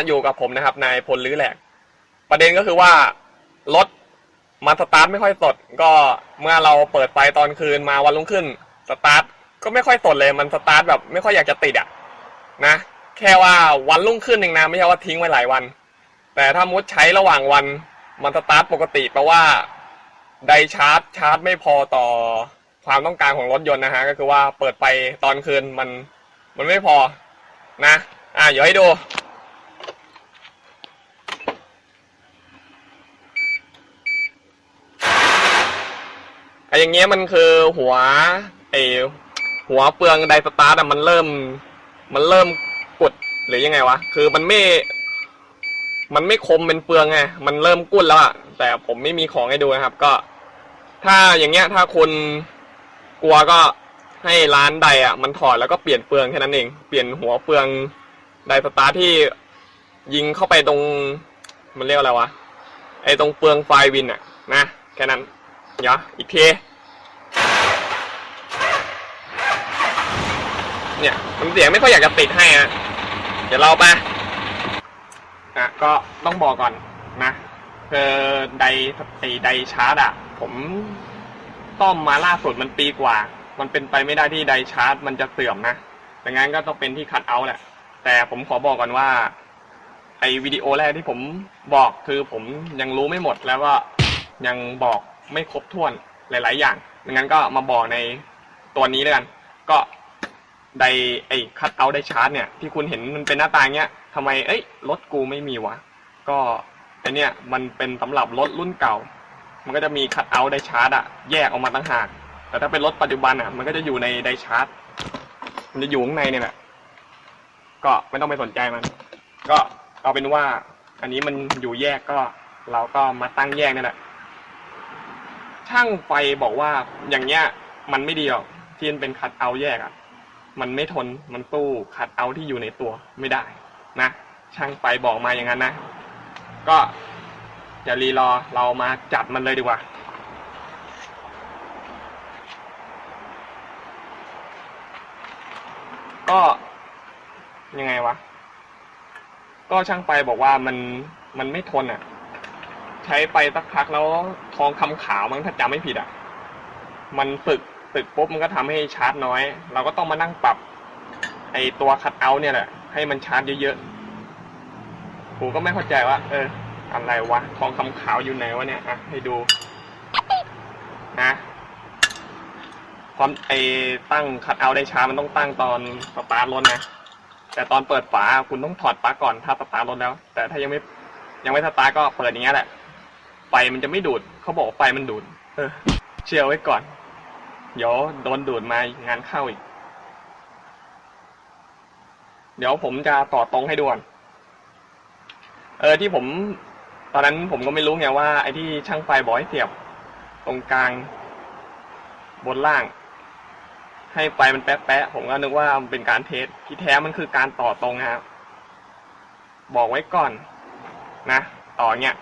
ะอยู่กับผมนะครับนายพลลื้อแหลก ประเด็นก็คือว่ารถมันสตาร์ทไม่ค่อยสด ก็เมื่อเราเปิดไฟตอนคืนมาวันรุ่งขึ้นสตาร์ทก็ไม่ค่อยสดเลยมันสตาร์ทแบบไม่ค่อยอยากจะติดอะนะ แค่ว่าวันรุ่งขึ้นเองนะไม่ใช่ว่าทิ้งไว้หลายวัน แต่ถ้ามุดใช้ระหว่างวันมันสตาร์ทปกติแปลว่าไดชาร์จชาร์จไม่พอต่อความต้องการของรถยนต์นะฮะก็คือว่าเปิดไฟตอนคืนมันมันไม่พอนะ อะเดี๋ยวให้ดู ไอ้อย่างเงี้ยมันคือหัวไอหัวเปลืองไดสตาร์ทอะมันเริ่ม มันเริ่มกดหรือยังไงวะคือมันไม่ มันไม่คมเป็นเปลืองไงมันเริ่มกุ้นแล้วอะแต่ผมไม่มีของให้ดูนะครับ ก็ ถ้าอย่างเงี้ย ถ้าคุณกลัวก็ให้ร้านใดอะมันถอดแล้วก็เปลี่ยนเปลืองแค่นั้นเองเปลี่ยนหัวเปลืองไดสตาร์ทที่ยิงเข้าไปตรง มันเรียกอะไรวะไอตรงเปลืองไฟวินอะนะแค่นั้น เดี๋ยวอีกทีเนี่ยมันเสียงไม่ค่อยอยากจะติดให้อะเดี๋ยวเราไปอะก็ต้องบอกก่อนนะคือไดไอไดชาร์จอะผมต้อมมาล่าสุดมันปีกว่า มันเป็นไปไม่ได้ที่ไดชาร์จมันจะเสื่อมนะดังนั้นก็ต้องเป็นที่คัดเอาท์แหละ แต่ผมขอบอกก่อนว่า ไอวิดีโอแรกที่ผมบอกคือผมยังรู้ไม่หมดแล้วก็ยังบอก ไม่ครบถ้วนหลาย ๆ อย่างดังนั้นก็มาบอกในตัวนี้แล้วกัน ก็ไดไอคัดเอาไดชาร์จเนี่ยที่คุณเห็นมันเป็นหน้าตาเงี้ยทำไมเอ้ยรถกูไม่มีวะ ก็ไอเนี้ยมันเป็นสำหรับรถรุ่นเก่า มันก็จะมีคัดเอาไดชาร์จอะแยกออกมาตั้งหาก แต่ถ้าเป็นรถปัจจุบันอะมันก็จะอยู่ในไดชาร์จ มันจะอยู่ข้างในเนี่ยแหละ ก็ไม่ต้องไปสนใจมัน ก็เอาเป็นว่า อันนี้มันอยู่แยกก็ เราก็มาตั้งแยกนี่แหละ ช่างไฟบอกว่าอย่างเงี้ย มันไม่ดีหรอกที่มันเป็นคัดเอาแยกอะ มันไม่ทนมันสู้คัดเอาท์ที่อยู่ในตัวไม่ได้นะช่างไฟบอกมาอย่างนั้นนะ ก็อย่ารีรอเรามาจัดมันเลยดีกว่าก็ยังไงวะ ก็ช่างไฟบอกว่ามันมันไม่ทนอะ ใช้ไปสักพักแล้วทองคำขาวมันถ้าจำไม่ผิดอะ มันสึกสึกปุ๊บมันก็ทำให้ชาร์จน้อย เราก็ต้องมานั่งปรับ ไอตัวคัดเอาเนี่ยแหละ ให้มันชาร์จเยอะๆกูก็ไม่เข้าใจว่า เออ อะไรวะ ทองคำขาวอยู่ไหนวะเนี่ยอะให้ดูนะความไอตั้งคัดเอาได้ช้ามันต้องตั้งตอนสตาร์ทรถนะ แต่ตอนเปิดฝาคุณต้องถอดปลั๊กก่อนถ้าสตาร์ทรถแล้ว แต่ถ้ายังไม่ยังไม่สตาร์ทก็เปิดอย่างเงี้ยแหละ ไฟมันจะไม่ดูด เขาบอกไฟมันดูด เออ เชื่อไว้ก่อน เดี๋ยวโดนดูดมางานเข้าอีก เดี๋ยวผมจะต่อตรงให้ดูก่อนเออที่ผม ตอนนั้นผมก็ไม่รู้ไงว่าไอ้ที่ช่างไฟบอกให้เสียบ ตรงกลาง บนล่าง ให้ไฟมันแป๊ะๆผมก็นึกว่ามันเป็นการเทสที่แท้มันคือการต่อตรงนะครับบอกไว้ก่อน นะ ต่อเงี้ย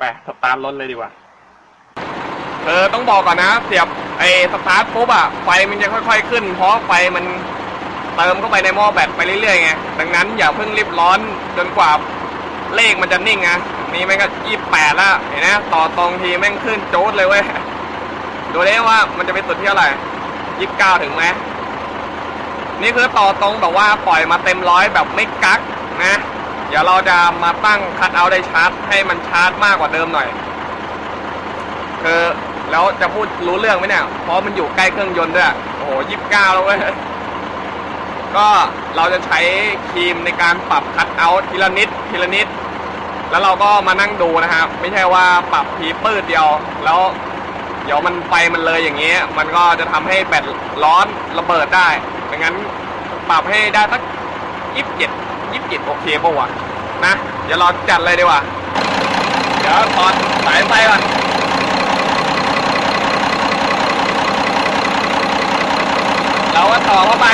ไปสตาร์ทรถเลยดีกว่า เออต้องบอกก่อนนะ เสียบไอ้สตาร์ทปุ๊บอะไฟมันจะค่อย ๆ ขึ้น เพราะไฟมันเติมเข้าไปในหม้อแบตไปเรื่อยๆไงดังนั้นอย่าเพิ่งรีบร้อนจนกว่าเลขมันจะนิ่งนะนี่แม่งก็ยี่แปดแล้วเห็นไหมต่อตรงทีแม่งขึ้นโจ๊ดเลยเว้ยดูได้ว่ามันจะไปสุดที่เท่าไหร่ยี่สิบเก้าถึงไหมนี่คือต่อตรงแบบว่าปล่อยมาเต็มร้อยแบบไม่กักนะ เดี๋ยวเราจะมาตั้งคัดเอาได้ชาร์จให้มันชาร์จมากกว่าเดิมหน่อย คือแล้วจะพูดรู้เรื่องไหมเนี่ย เพราะมันอยู่ใกล้เครื่องยนต์ด้วย โอ้โหยี่สิบเก้าแล้วเว้ย ก็เราจะใช้ครีมในการปรับคัดเอาทีละนิดทีละนิด แล้วเราก็มานั่งดูนะครับ ไม่ใช่ว่าปรับทีปืดเดียว แล้วเดี๋ยวมันไฟมันเลยอย่างเงี้ย มันก็จะทำให้แบตร้อนระเบิดได้ดังนั้นปรับให้ได้สัก ยี่สิบเจ็ดยี่สิบเจ็ดโอเคป่าวะนะ เดี๋ยวเราจัดเลยดีกว่า เดี๋ยวตอนสายไฟก่อนเราก็ต่อเข้าไป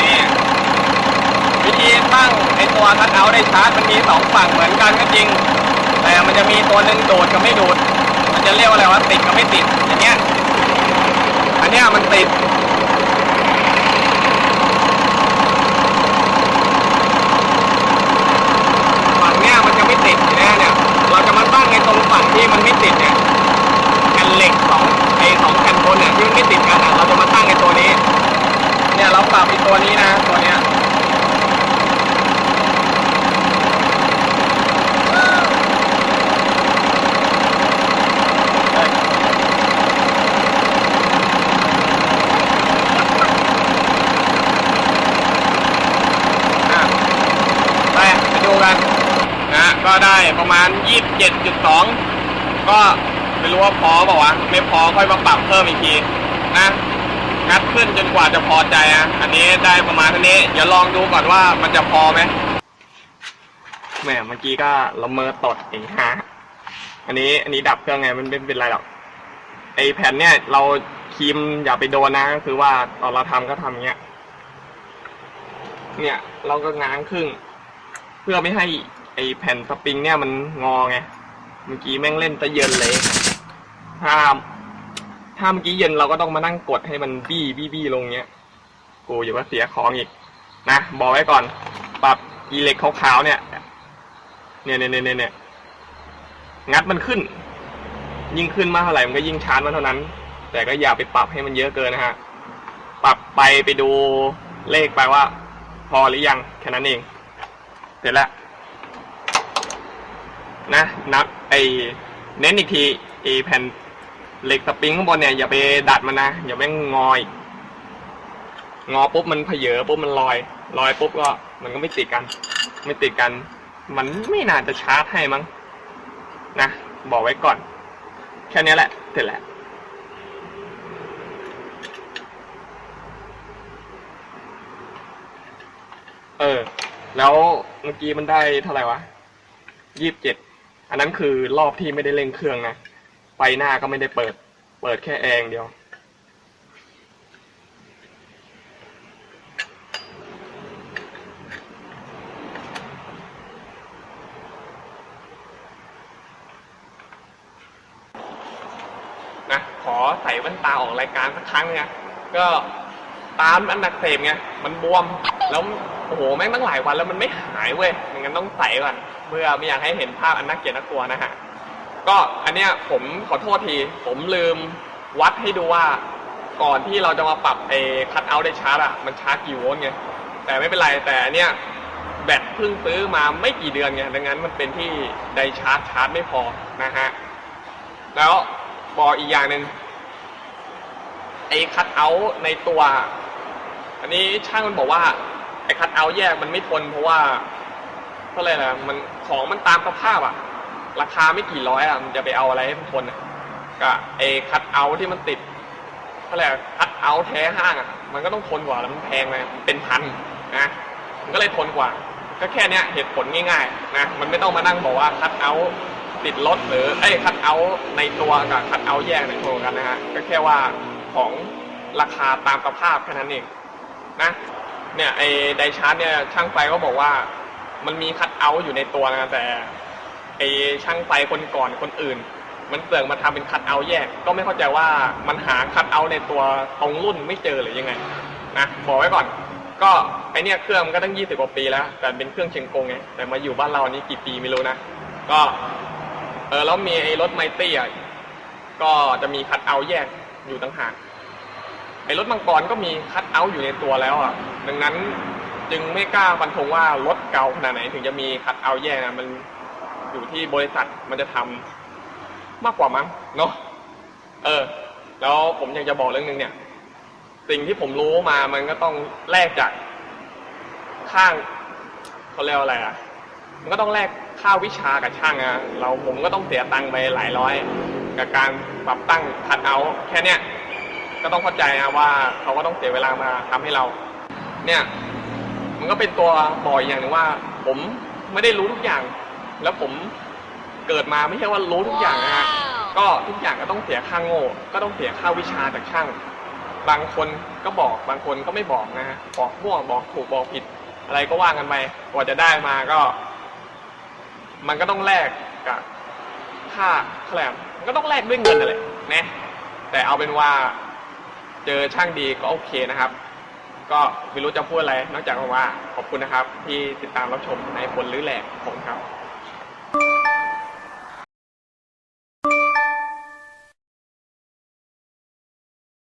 นี่วิธีตั้งไอตัวคัทเอาได้ชาร์จมันมีสองฝั่งเหมือนกันก็จริง แต่มันจะมีตัวหนึ่งดูดกับไม่โดด จะเรียกว่าอะไรว่าติดกับไม่ติดอันเนี้ย่างเงี้ยมันติดฝั่งเนี้ยมันจะไม่ติดนะเนี่ยเราจะมาตั้งในตรงฝั่งที่มันไม่ติดเนี่ยแผ่นเหล็กสองไอ้สองแผ่นบนเนี่ยที่มันไม่ติดกันอะเราจะมาตั้งในตัวนี้ เนี่ยเราปรับไอ้ตัวนี้นะตัวเนี้ย อะไปไปดูกันนะ ก็ได้ประมาณ 27.2 ก็ไม่รู้ว่าพอบอกว่าวะไม่พอค่อยมาปรับเพิ่มอีกทีนะงัดขึ้นจนกว่าจะพอใจอะ อันนี้ได้ประมาณเท่านี้เดี๋ยวลองดูก่อนว่ามันจะพอไหมแหมเมื่อกี้ก็ละเมอตดเองฮะอันนี้อันนี้ดับเครื่องไงมันไม่เป็นไรหรอกไอแผ่นเนี่ย เราครีมอย่าไปโดนนะก็คือว่าตอนเราทำก็ทำอย่างเงี้ย เนี่ย เราก็ง้างครึ่ง เพื่อไม่ให้ ไอแผ่นสปริงเนี่ยมันงอไง เมื่อกี้แม่งเล่นตะเยินเลย ถ้า ถ้าเมื่อกี้เย็นเราก็ต้องมานั่งกดให้มันบี้บี้บี้ลงเงี้ย กูอยู่ว่าเสียของอีก นะ บอกไว้ก่อน ปรับอีเล็กขาวๆเนี่ย เนี่ยเนี่ยเนี่ยเนี่ยงัดมันขึ้น ยิ่งขึ้นมากเท่าไหร่มันก็ยิ่งชาร์จมันเท่านั้น แต่ก็อย่าไปปรับให้มันเยอะเกินนะฮะ ปรับไปไปดูเลขไปว่า พอหรือยังแค่นั้นเอง เสร็จแล้ว นะนับไอเน้นอีกทีไอแผ่นเหล็กสปริงข้างบนเนี่ยอย่าไปดัดมันนะอย่าแม่งงอยงอปุ๊บมันเพเยอปุ๊บมันลอย ลอยปุ๊บก็มันก็ไม่ติดกัน ไม่ติดกัน มันไม่น่าจะชาร์จให้มั้งนะบอกไว้ก่อน แค่นี้แหละเสร็จแล้วเออ แล้วเมื่อกี้มันได้เท่าไหร่วะยี่สิบเจ็ด อันนั้นคือรอบที่ไม่ได้เร่งเครื่องนะไฟหน้าก็ไม่ได้เปิด เปิดแค่แอร์อย่างเดียว นะ ขอใส่แว่นตาออกรายการสักครั้งนี่ยก็ตามอันดักเสพไง มันบวม แล้ว โอ้โห แม่งตั้งหลายวันแล้วมันไม่หายเว้ย อย่างนั้นต้องใส่ก่อน เพื่อไม่อยากให้เห็นภาพอันน่าเกลียดน่ากลัวนะฮะก็อันเนี้ยผมขอโทษที ผมลืมวัดให้ดูว่าก่อนที่เราจะมาปรับไอ้คัตเอาท์ได้ชาร์จอะมันชาร์จกี่โวลต์ไงแต่ไม่เป็นไรแต่อันเนี้ยแบตเพิ่งซื้อมาไม่กี่เดือนไงดังนั้นมันเป็นที่ไดชาร์จชาร์จไม่พอนะฮะแล้วบอกอีกอย่างหนึ่งไอ้คัตเอาท์ในตัว อันนี้ช่างมันบอกว่าไอ้คัตเอาท์แยกมันไม่ทนเพราะว่า เพราะอะไรนะมันของมันตามสภาพอะราคาไม่กี่ร้อยอะมันจะไปเอาอะไรให้มันทนอะก็ไอ้คัตเอาที่มันติดเพราะอะไรคัตเอาแท้ห้างอะมันก็ต้องทนกว่าแล้วมันแพงเลยเป็นพันนะมันก็เลยทนกว่า ก็แค่เนี้ยเหตุผลง่ายๆนะมันไม่ต้องมานั่งบอกว่าคัตเอาติดรถหรือไอ้คัตเอาในตัวกับคัตเอาแยกในตัวกันนะฮะก็แค่ว่าของราคาตามสภาพแค่นั้นเองนะเนี่ยไอ้ไดชาร์จเนี่ยช่างไฟก็บอกว่า มันมีคัตเอาท์อยู่ในตัวนะแต่ไอช่างไฟคนก่อนคนอื่น มันเสืองมาทำเป็นคัตเอาท์แยก ก็ไม่เข้าใจว่ามันหาคัตเอาท์ในตัวตรงรุ่นไม่เจอหรือยังไงนะบอกไว้ก่อน ก็ไอเนี่ยเครื่องมันก็ตั้งยี่สิบกว่าปีแล้ว แต่เป็นเครื่องเชียงกงไงแต่มาอยู่บ้านเรานี่กี่ปีไม่รู้นะก็เออแล้วมีไอ้รถไมตี้อะก็จะมีคัตเอาท์แยกอยู่ต่างหากไอ้รถมังกรก็มีคัตเอาท์อยู่ในตัวแล้วอะดังนั้น จึงไม่กล้าฟันธงว่ารถเก่าขนาดไหน ถึงจะมีคัตเอาแยกนะมันอยู่ที่บริษัทมันจะทำมากกว่ามั้งเนาะเออ แล้วผมอยากจะบอกเรื่องนึงเนี่ย สิ่งที่ผมรู้มามันก็ต้องแลกจากข้างเขาเรียกว่าอะไรอะ มันก็ต้องแลกค่าวิชากับช่างอะเราผมก็ต้องเสียตังค์ไปหลายร้อย กับการปรับตั้งคัตเอาแค่เนี้ยก็ต้องเข้าใจนะว่าเขาก็ต้องเสียเวลามาทำให้เรา เนี่ย มันก็เป็นตัวบอกอีกอย่างหนึ่งว่า ผมไม่ได้รู้ทุกอย่าง แล้วผมเกิดมาไม่ใช่ว่ารู้ทุกอย่างนะฮะก็ทุกอย่างก็ต้องเสียค่าโง่ ก็ต้องเสียค่าวิชาจากช่าง บางคนก็บอกบางคนก็ไม่บอกนะฮะบอกม่วงบอกถูกบอกผิด อะไรก็ว่ากันไปกว่าจะได้มาก็ มันก็ต้องแลกกับค่าแคลมมันก็ต้องแลกด้วยเงินอะไรนะแต่เอาเป็นว่าเจอช่างดีก็โอเคนะครับ ก็ไม่รู้จะพูดอะไร นอกจากว่าขอบคุณนะครับ ที่ติดตามรับชมในผลหรือแหลกผมครับ